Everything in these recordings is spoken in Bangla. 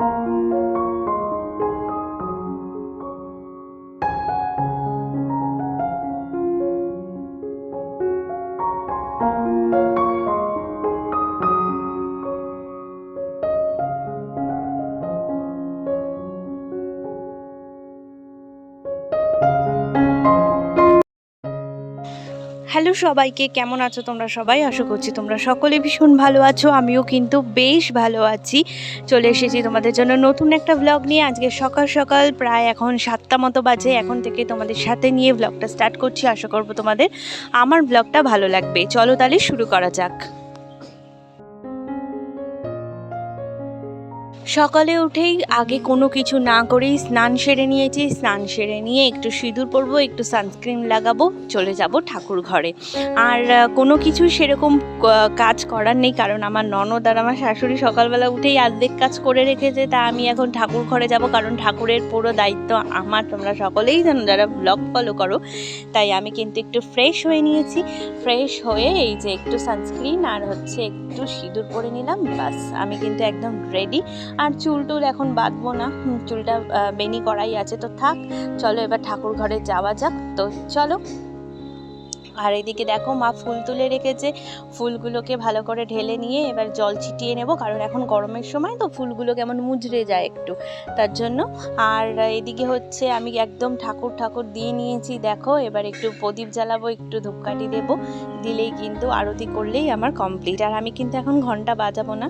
you হ্যালো সবাইকে, কেমন আছো তোমরা সবাই? আশা করছি তোমরা সকলে ভীষণ ভালো আছো, আমিও কিন্তু বেশ ভালো আছি। চলে এসেছি তোমাদের জন্য নতুন একটা ব্লগ নিয়ে। আজকে সকাল সকাল প্রায় এখন সাতটা মতো বাজে, এখন থেকে তোমাদের সাথে নিয়ে ব্লগটা স্টার্ট করছি। আশা করব তোমাদের আমার ব্লগটা ভালো লাগবে। চলো তাহলে শুরু করা যাক। সকালে উঠেই আগে কোনো কিছু না করেই স্নান সেরে নিয়েছি, স্নান সেরে নিয়ে একটু সিঁদুর পরবো, একটু সানস্ক্রিন লাগাবো, চলে যাব ঠাকুর ঘরে। আর কোনো কিছু সেরকম কাজ করার নেই কারণ আমার ননদ আর আমার শাশুড়ি সকালবেলা উঠেই অর্ধেক কাজ করে রেখেছে, তা আমি এখন ঠাকুর ঘরে যাব কারণ ঠাকুরের পুরো দায়িত্ব আমার। তোমরা সকলেই জানো যারা ব্লগ ফলো করো, তাই আমি কিন্তু একটু ফ্রেশ হয়ে নিয়েছি। ফ্রেশ হয়ে এই যে একটু সানস্ক্রিন আর হচ্ছে একটু সিঁদুর পরে নিলাম বাস আমি কিন্তু একদম রেডি আর চুল টুল এখন বাঁধবো না। চুলটা বেনি করাই আছে, তো থাক। চলো এবার ঠাকুর ঘরে যাওয়া যাক। তো চলো। আর এদিকে দেখো মা ফুল তুলে রেখেছে। ফুলগুলোকে ভালো করে ঢেলে নিয়ে এবার জল ছিটিয়ে নেব কারণ এখন গরমের সময় তো ফুলগুলো কেমন মুজড়ে যায় একটু। তার জন্য আর এদিকে হচ্ছে আমি একদম ঠাকুর ঠাকুর দিয়ে নিয়েছি দেখো। এবার একটু প্রদীপ জ্বালাবো একটু ধূপকাঠি দেবো। দিলেই কিন্তু আরতি করলেই আমার কমপ্লিট আর আমি কিন্তু এখন ঘণ্টা বাজাবো না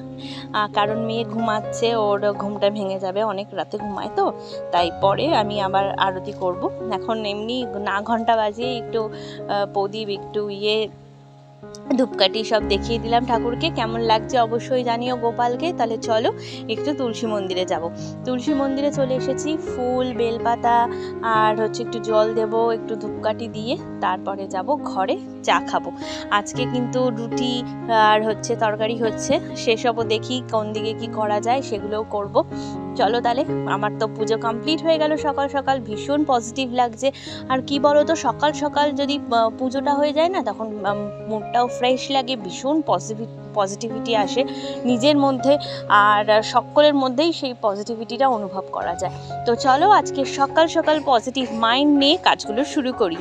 কারণ মেয়ে ঘুমাচ্ছে ওর ঘুমটা ভেঙে যাবে অনেক রাতে ঘুমায় তো। তাই পরে আমি আবার আরতি করব। এখন এমনি না ঘণ্টা বাজিয়ে একটু আহ, প্রদীপ একটু ইয়ে ধূপকাঠি সব দেখিয়ে দিলাম ঠাকুরকে। কেমন লাগছে অবশ্যই জানিও গোপালকে। তাহলে চলো একটু তুলসী মন্দিরে যাব। তুলসী মন্দিরে চলে এসেছি, ফুল, বেলপাতা, আর হচ্ছে একটু জল দেব, একটু ধূপকাঠি দিয়ে, তারপরে যাব ঘরে চা খাব। আজকে কিন্তু রুটি আর হচ্ছে তরকারি হচ্ছে, সেসবও দেখি কোন দিকে কি করা যায়, সেগুলোও করব। চলো তাহলে, আমার তো পুজো কমপ্লিট হয়ে গেল, সকাল সকাল ভীষণ পজিটিভ লাগছে। আর কি বলো তো সকাল সকাল যদি পুজোটা হয়ে যায় না, তখন মুডটাও ফ্রেশ লাগে, ভীষণ পজিটিভ পজিটিভিটি আসে নিজের মধ্যে, আর সকলের মধ্যেই সেই পজিটিভিটিটা অনুভব করা যায়। তো চলো, আজকে সকাল সকাল পজিটিভ মাইন্ড নিয়ে কাজগুলো শুরু করি।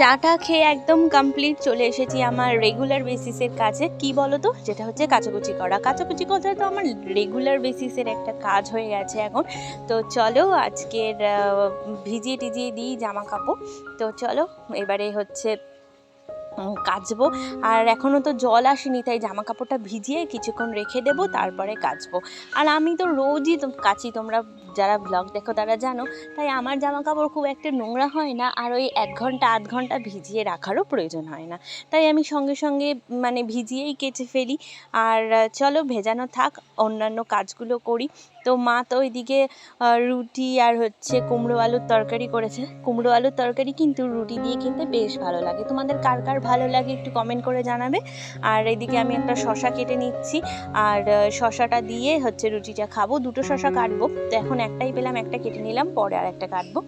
চাটা খেয়ে একদম কমপ্লিট চলে এসেছি আমার রেগুলার বেসিসের কাছে কি বলো তো যেটা হচ্ছে কাচাকুচি করা। কাচাকুচি করা তো আমার রেগুলার বেসিসের একটা কাজ হয়ে গেছে এখন। তো চলো আজকের ভিজিয়ে টিজিয়ে দিই জামা কাপড় তো চলো, এবারে হচ্ছে কাচবো। আর এখনও তো জল আসেনি, তাই জামা কাপড়টা ভিজিয়ে কিছুক্ষণ রেখে দেবো, তারপরে কাচবো। আর আমি তো রোজই কাচি, তোমরা যারা ব্লগ দেখো তারা জানো, তাই আমার জামা কাপড় খুব একটা নোংরা হয় না আর ওই এক ঘণ্টা, আধ ঘণ্টা ভিজিয়ে রাখারও প্রয়োজন হয় না। তাই আমি সঙ্গে সঙ্গে মানে ভিজিয়েই কেচে ফেলি। আর চলো ভেজানো থাক, অন্যান্য কাজগুলো করি। তো মা তো ওইদিকে রুটি আর হচ্ছে কুমড়ো আলুর তরকারি করেছে। কুমড়ো আলুর তরকারি কিন্তু রুটি দিয়ে কিনতে বেশ ভালো লাগে। তোমাদের কার কার ভালো লাগে একটু কমেন্ট করে জানাবে। আর এদিকে আমি একটা শশা কেটে নিচ্ছি। আর শশাটা দিয়ে হচ্ছে রুটিটা খাব। দুটো শশা কাটবো। তো এখন একটাই পেলাম, একটা কেটে নিলাম, পরে আর একটা কাটবো।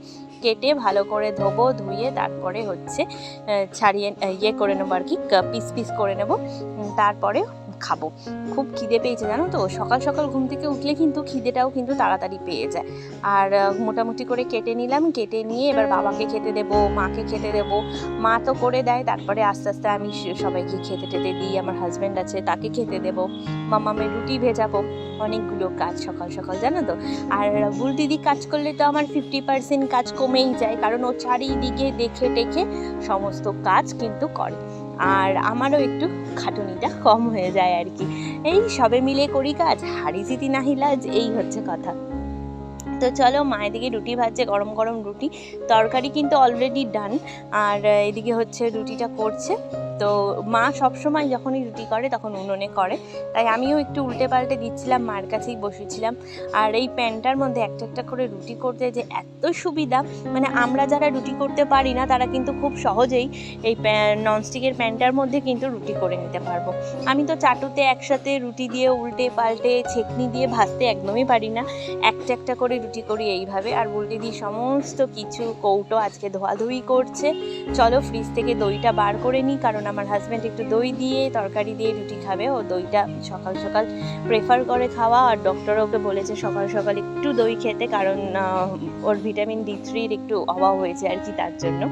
কেটে ভালো করে ধোবো, ধুয়ে তারপরে হচ্ছে ছাড়িয়ে ইয়ে করে নেব আর কি পিস পিস করে নেব। তারপরে খাব। খুব খিদে পেয়েছে, জানো তো? সকাল সকাল ঘুম থেকে উঠলে কিন্তু খিদেটাও কিন্তু তাড়াতাড়ি পেয়ে যায়। আর মোটামুটি করে কেটে নিলাম, কেটে নিয়ে এবার বাবাকে খেতে দেবো, মাকে খেতে দেবো। মা তো করে দেয়, তারপরে আস্তে আস্তে আমি সবাইকে খেতে টেতে দিই, আমার হাজব্যান্ড আছে, তাকে খেতে দেবো। মামামের রুটি ভেজাবো, অনেকগুলো কাজ সকাল সকাল, জানো তো? আর, বুল দিদি কাজ করলে তো আমার ফিফটি পার্সেন্ট কাজ কমেই যায়, কারণ ও চারিদিকে দেখে টেখে সমস্ত কাজ কিন্তু করে। আর আমারও একটু খাটুনিটা কম হয়ে যায় আর কি। এই সবে মিলে করি কাজ হারি জিতি নাহিলাজ এই হচ্ছে কথা। তো চলো, মায়ের দিকে রুটি ভাজছে, গরম গরম রুটি। তরকারি কিন্তু অলরেডি ডান আর এদিকে হচ্ছে রুটিটা করছে। তো মা সবসময় যখনই রুটি করে, তখন উনুনে করে। তাই আমিও একটু উল্টে পাল্টে দিচ্ছিলাম, মার কাছেই বসেছিলাম। আর এই প্যানটার মধ্যে একটা একটা করে রুটি করতে যে এত সুবিধা মানে আমরা যারা রুটি করতে পারি না, তারা কিন্তু খুব সহজেই এই ননস্টিকের প্যানটার মধ্যে কিন্তু রুটি করে নিতে পারব। আমি তো চাটুতে একসাথে রুটি দিয়ে উল্টে পাল্টে ছেকনি দিয়ে ভাজতে একদমই পারি না। একটা একটা করে রুটি করি এইভাবে। আর উল্টে দিয়ে সমস্ত কিছু কৌটো আজকে ধোয়াধুয়ি করছে। চলো ফ্রিজ থেকে দইটা বার করে নিই, কারণ আমার হাজব্যান্ড একটু দই দিয়ে, তরকারি দিয়ে রুটি খাবে। ও দইটা সকাল সকাল প্রেফার করে খাওয়া। আর ডক্টর ওকে বলেছে সকাল সকাল একটু দই খেতে, কারণ ওর ভিটামিন ডি থ্রির একটু অভাব হয়েছে আর কি তার জন্য।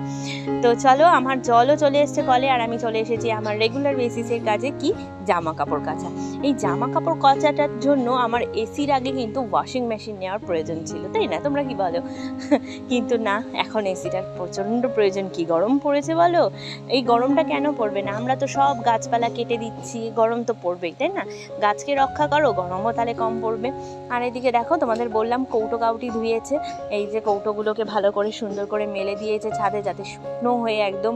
তো চলো, আমার জলও চলে এসেছে কলে, আর আমি চলে এসেছি আমার রেগুলার বেসিসের কাজে কি? জামা কাপড় কাচা। এই জামা কাপড় কাচাটার জন্য আমার এসির আগে কিন্তু ওয়াশিং মেশিন নেওয়ার প্রয়োজন ছিল, তাই না? তোমরা কি বলো? কিন্তু না, এখন এসিটার প্রচণ্ড প্রয়োজন। কি গরম পড়েছে বলো? এই গরমটা কেন পড়বে না। আমরা তো সব গাছপালা কেটে দিচ্ছি, গরম তো পড়বেই, তাই না? গাছকে রক্ষা করো, গরমও তাহলে কম পড়বে। আর এদিকে দেখো, তোমাদের বললাম কৌটো কাউটি ধুয়েছে, এই যে কৌটোগুলোকে ভালো করে সুন্দর করে মেলে দিয়েছে ছাদে যাতে শুকনো হয়ে একদম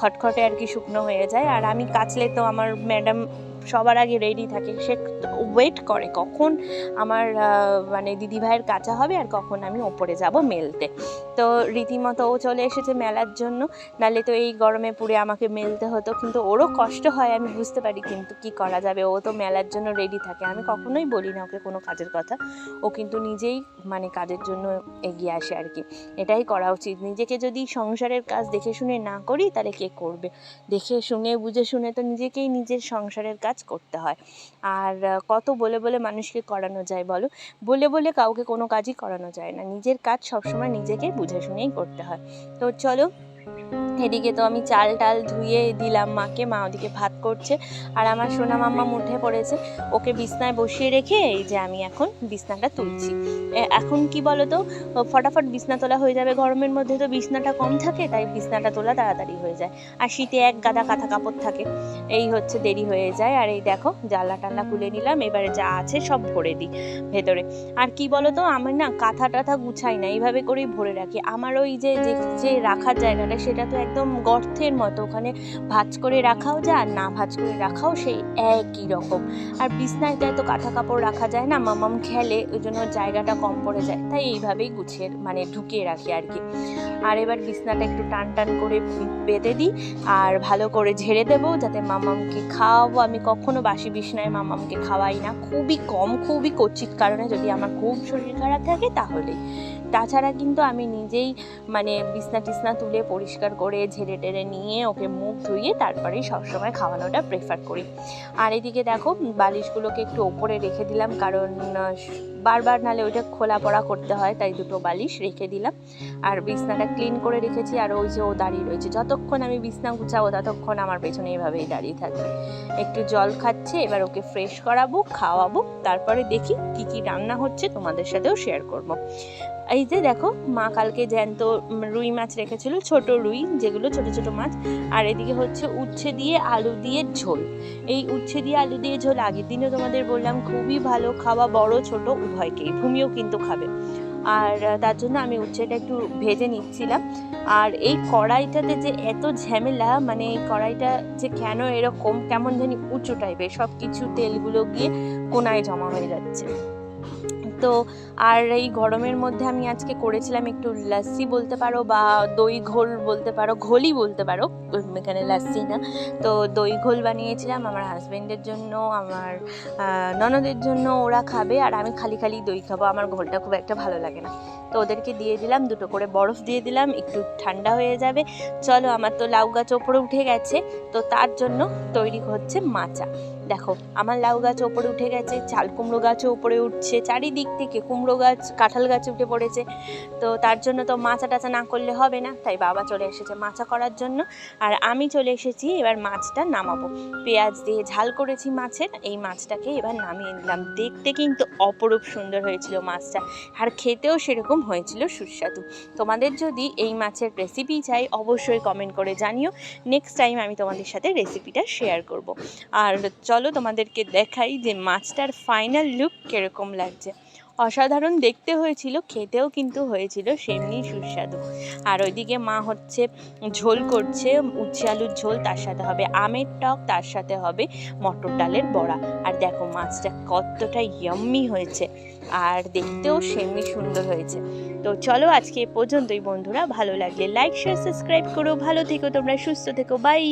খটখটে আর কি শুকনো হয়ে যায়। আর আমি কাচলে তো আমার ম্যাডাম সবার আগে রেডি থাকে, সে ওয়েট করে কখন আমার মানে দিদিভাইয়ের কাঁচা হবে আর কখন আমি ওপরে যাব মেলতে। তো রীতিমতো ও চলে এসেছে মেলার জন্য। নালে তো এই গরমে পুড়ে আমাকে মেলতে হতো, কিন্তু ওরও কষ্ট হয়, আমি বুঝতে পারি কিন্তু কি করা যাবে। ও তো মেলার জন্য রেডি থাকে, আমি কখনোই বলি না ওকে কোনো কাজের কথা। ও কিন্তু নিজেই মানে কাজের জন্য এগিয়ে আসে আর কি। এটাই করা উচিত। নিজেকে যদি সংসারের কাজ দেখে শুনে না করি, তাহলে কে করবে? দেখে শুনে, বুঝে শুনে তো নিজেকেই নিজের সংসারের কাজ করতে হয়। আর কত বলে বলে মানুষকে করানো যায় বলো? বলে বলে কাউকে কোনো কাজই করানো যায় না। নিজের কাজ সবসময় নিজেকে বুঝে শুনেই করতে হয়। তো চলো এদিকে তো আমি চাল টাল ধুয়ে দিলাম মাকে, মা ওদিকে ভাত করছে। আর আমার সোনা মাম্মা মুঠে পড়েছে। ওকে বিছনায় বসিয়ে রেখে এই যে আমি এখন বিছনাটা তুলছি। এখন কি বলো তো ফটাফট বিছনা তোলা হয়ে যাবে। গরমের মধ্যে তো বিছনাটা কম থাকে, তাই বিছনাটা তোলা তাড়াতাড়ি হয়ে যায়। আর শীতে এক গাদা কাঁথা কাপড় থাকে। এই হচ্ছে দেরি হয়ে যায়। আর এই দেখো, জানলা টাল্লা খুলে নিলাম। এবারে যা আছে সব ভরে দিই ভেতরে। আর কি বলো তো আমি না কাঁথা টাথা গুছাই না। এইভাবে করেই ভরে রাখি। আমার ওই যে- যে রাখার জায়গাটা, সেটা তো একদম গর্তের মতো। ওখানে ভাজ করে রাখাও যায় আর না ভাজ করে রাখাও সেই একই রকম। আর বিছনায় তো কাঁথা কাপড় রাখা যায় না, মামাম খেলে, ওই জন্য জায়গাটা কম পড়ে যায়। তাই এইভাবেই গুছিয়ে মানে ঢুকিয়ে রাখি আর কি। আর এবার বিছনাটা একটু টান টান করে বেঁধে দিই আর ভালো করে ঝেড়ে দেবো যাতে মামামকে খাওয়াবো। আমি কখনো বাসি বিছনায় মামামকে খাওয়াই না। খুবই কম, খুবই কচিত কারণে যদি আমার খুব শরীর খারাপ থাকে তাহলেই। তাছাড়া কিন্তু আমি নিজেই মানে বিছনা টিছনা তুলে পরিষ্কার করে ঝেড়ে টেড়ে নিয়ে ওকে মুখ ধুয়ে তারপরেই সবসময় খাওয়ানোটা প্রেফার করি। আর এদিকে দেখো, বালিশগুলোকে একটু ওপরে রেখে দিলাম কারণ বারবার নালে ওইটা খোলা পড়া করতে হয়, তাই দুটো বালিশ রেখে দিলাম। আর বিছনাটা ক্লিন করে রেখেছি আর ওই যে ও দাঁড়িয়ে রয়েছে। যতক্ষণ আমি বিছনা গুছাবো ততক্ষণ আমার পেছনে এইভাবেই দাঁড়িয়ে থাকবে। একটু জল খাচ্ছে, এবার ওকে ফ্রেশ করাবো, খাওয়াবো, তারপরে দেখি কি কি রান্না হচ্ছে তোমাদের সাথেও শেয়ার করব। এই যে দেখো, মা কালকে জ্যান্ত রুই মাছ রেখেছিল, ছোট রুই, যেগুলো ছোট ছোট মাছ। আর এদিকে হচ্ছে উচ্ছে দিয়ে আলু দিয়ে ঝোল। এই উচ্ছে দিয়ে আলু দিয়ে ঝোল আগের দিনও তোমাদের বললাম, খুবই ভালো খাওয়া, বড়, ছোট, উভয়কেই। ভূমিও কিন্তু খাবে। আর তার জন্য আমি উচ্ছেটা একটু ভেজে নিচ্ছিলাম। আর এই কড়াইটাতে যে এত ঝামেলা মানে এই কড়াইটা যে কেন এরকম, কেমন জানি উঁচু টাইপের সব কিছু তেলগুলো গিয়ে কোনায় জমা হয়ে যাচ্ছে। তো আর এই গরমের মধ্যে আমি আজকে করেছিলাম একটু লাস্সি বলতে পারো বা দই ঘোল বলতে পারো, ঘোলই বলতে পারো এখানে লাস্সি না। তো দই ঘোল বানিয়েছিলাম, আমার হাজব্যান্ডের জন্য, আমার ননদের জন্য ওরা খাবে আর আমি খালি খালি দই খাব, আমার ঘোলটা খুব একটা ভালো লাগে না। তো ওদেরকে দিয়ে দিলাম, দুটো করে বরফ দিয়ে দিলাম, একটু ঠান্ডা হয়ে যাবে। চলো, আমার তো লাউ গাছ ওপরে উঠে গেছে, তো তার জন্য তৈরি হচ্ছে মাচা। দেখো, আমার লাউ গাছ ওপরে উঠে গেছে, চাল কুমড়ো গাছও ওপরে উঠছে, চারিদিক থেকে কুমড়ো গাছ, কাঁঠাল গাছ উঠে পড়েছে। তো তার জন্য তো মাচা টাচা না করলে হবে না, তাই বাবা চলে এসেছে মাচা করার জন্য। আর আমি চলে এসেছি, এবার মাছটা নামাবো। পেঁয়াজ দিয়ে ঝাল করেছি মাছের, এই মাছটাকে এবার নামিয়ে নিলাম। দেখতে কিন্তু অপরূপ সুন্দর হয়েছিল মাছটা। আর খেতেও সেরকম হয়েছিল সুস্বাদু। তোমাদের যদি এই মাছের রেসিপি চাই, অবশ্যই কমেন্ট করে জানিও। নেক্সট টাইম আমি তোমাদের সাথে রেসিপিটা শেয়ার করব। আর চলো তোমাদেরকে দেখাই যে মাছটার ফাইনাল লুক কীরকম লাগছে। অসাধারণ দেখতে হয়েছিল, খেতেও কিন্তু হয়েছিল সেমনি সুস্বাদু। আর ওইদিকে মা হচ্ছে ঝোল করছে, উচ্ছে আলুর ঝোল, তার সাথে হবে আমের টক, তার সাথে হবে মটর ডালের বড়া। আর দেখো মাছটা কতটা ইয়াম্মি হয়েছে, আর দেখতেও সেমনি সুন্দর হয়েছে। তো চলো আজকে এ পর্যন্তই বন্ধুরা, ভালো লাগলে লাইক শেয়ার সাবস্ক্রাইব করো, ভালো থেকো, তোমরা সুস্থ থেকো বাই